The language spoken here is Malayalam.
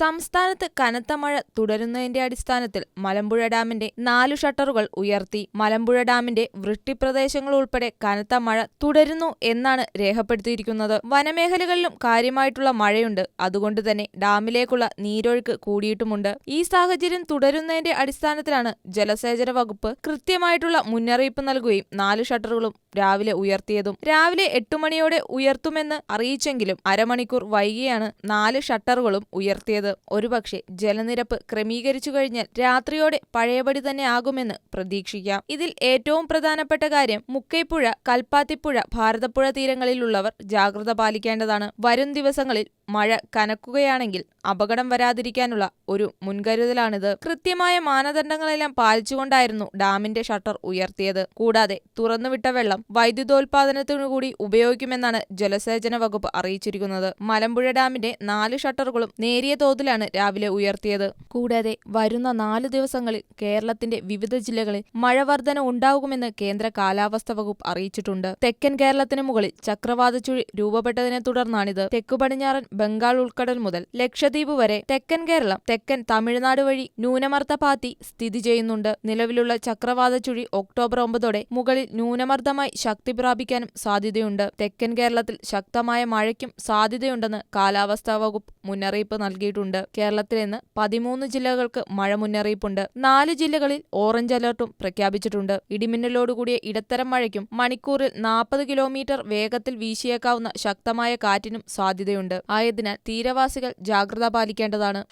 സംസ്ഥാനത്ത് കനത്ത മഴ തുടരുന്നതിന്റെ അടിസ്ഥാനത്തിൽ മലമ്പുഴ ഡാമിന്റെ നാലു ഷട്ടറുകൾ ഉയർത്തി. മലമ്പുഴ ഡാമിന്റെ വൃഷ്ടിപ്രദേശങ്ങൾ ഉൾപ്പെടെ കനത്ത മഴ തുടരുന്നു എന്നാണ് രേഖപ്പെടുത്തിയിരിക്കുന്നത്. വനമേഖലകളിലും കാര്യമായിട്ടുള്ള മഴയുണ്ട്. അതുകൊണ്ട് തന്നെ ഡാമിലേക്കുള്ള നീരൊഴുക്ക് കൂടിയിട്ടുമുണ്ട്. ഈ സാഹചര്യം തുടരുന്നതിന്റെ അടിസ്ഥാനത്തിലാണ് ജലസേചന വകുപ്പ് കൃത്യമായിട്ടുള്ള മുന്നറിയിപ്പ് നൽകുകയും നാല് ഷട്ടറുകളും രാവിലെ ഉയർത്തിയതും. രാവിലെ എട്ടു മണിയോടെ ഉയർത്തുമെന്ന് അറിയിച്ചെങ്കിലും അരമണിക്കൂർ വൈകിയാണ് നാല് ഷട്ടറുകളും ഉയർത്തിയത്. ഒരുപക്ഷെ ജലനിരപ്പ് ക്രമീകരിച്ചു കഴിഞ്ഞാൽ രാത്രിയോടെ പഴയപടി തന്നെ ആകുമെന്ന് പ്രതീക്ഷിക്കാം. ഇതിൽ ഏറ്റവും പ്രധാനപ്പെട്ട കാര്യം മുക്കൈപ്പുഴ കൽപ്പാത്തിപ്പുഴ ഭാരതപ്പുഴ തീരങ്ങളിലുള്ളവർ ജാഗ്രത പാലിക്കേണ്ടതാണ്. വരും ദിവസങ്ങളിൽ മഴ കനക്കുകയാണെങ്കിൽ അപകടം വരാതിരിക്കാനുള്ള ഒരു മുൻകരുതലാണിത്. കൃത്യമായ മാനദണ്ഡങ്ങളെല്ലാം പാലിച്ചുകൊണ്ടായിരുന്നു ഡാമിന്റെ ഷട്ടർ ഉയർത്തിയത്. കൂടാതെ തുറന്നുവിട്ട വെള്ളം വൈദ്യുതോൽപാദനത്തിനു കൂടി ഉപയോഗിക്കുമെന്നാണ് ജലസേചന വകുപ്പ് അറിയിച്ചിരിക്കുന്നത്. മലമ്പുഴ ഡാമിന്റെ നാല് ഷട്ടറുകളും നേരിയ തോതിലാണ് രാവിലെ ഉയർത്തിയത്. കൂടാതെ വരുന്ന നാല് ദിവസങ്ങളിൽ കേരളത്തിന്റെ വിവിധ ജില്ലകളിൽ മഴ വർധന ഉണ്ടാകുമെന്ന് കേന്ദ്ര കാലാവസ്ഥ വകുപ്പ് അറിയിച്ചിട്ടുണ്ട്. തെക്കൻ കേരളത്തിന് മുകളിൽ ചക്രവാത ചുഴി രൂപപ്പെട്ടതിനെ തുടർന്നാണിത്. തെക്കു പടിഞ്ഞാറൻ ബംഗാൾ ഉൾക്കടൽ മുതൽ ലക്ഷദ്വീപ് വരെ തെക്കൻ കേരളം തെക്കൻ തമിഴ്നാട് വഴി ന്യൂനമർദ്ദ പാത്തി സ്ഥിതി ചെയ്യുന്നുണ്ട്. നിലവിലുള്ള ചക്രവാത ചുഴി ഒക്ടോബർ ഒമ്പതോടെ മുകളിൽ ന്യൂനമർദ്ദമായി ശക്തി പ്രാപിക്കാനും സാധ്യതയുണ്ട്. തെക്കൻ കേരളത്തിൽ ശക്തമായ മഴയ്ക്കും സാധ്യതയുണ്ടെന്ന് കാലാവസ്ഥാ വകുപ്പ് മുന്നറിയിപ്പ് നൽകിയിട്ടുണ്ട്. കേരളത്തിൽ ഇന്ന് പതിമൂന്ന് ജില്ലകൾക്ക് മഴ മുന്നറിയിപ്പുണ്ട്. നാല് ജില്ലകളിൽ ഓറഞ്ച് അലർട്ടും പ്രഖ്യാപിച്ചിട്ടുണ്ട്. ഇടിമിന്നലോടുകൂടിയ ഇടത്തരം മഴയ്ക്കും മണിക്കൂറിൽ നാൽപ്പത് കിലോമീറ്റർ വേഗത്തിൽ വീശിയേക്കാവുന്ന ശക്തമായ കാറ്റിനും സാധ്യതയുണ്ട്. ആയതിനാൽ തീരവാസികൾ ജാഗ്രത പാലിക്കേണ്ടതാണ്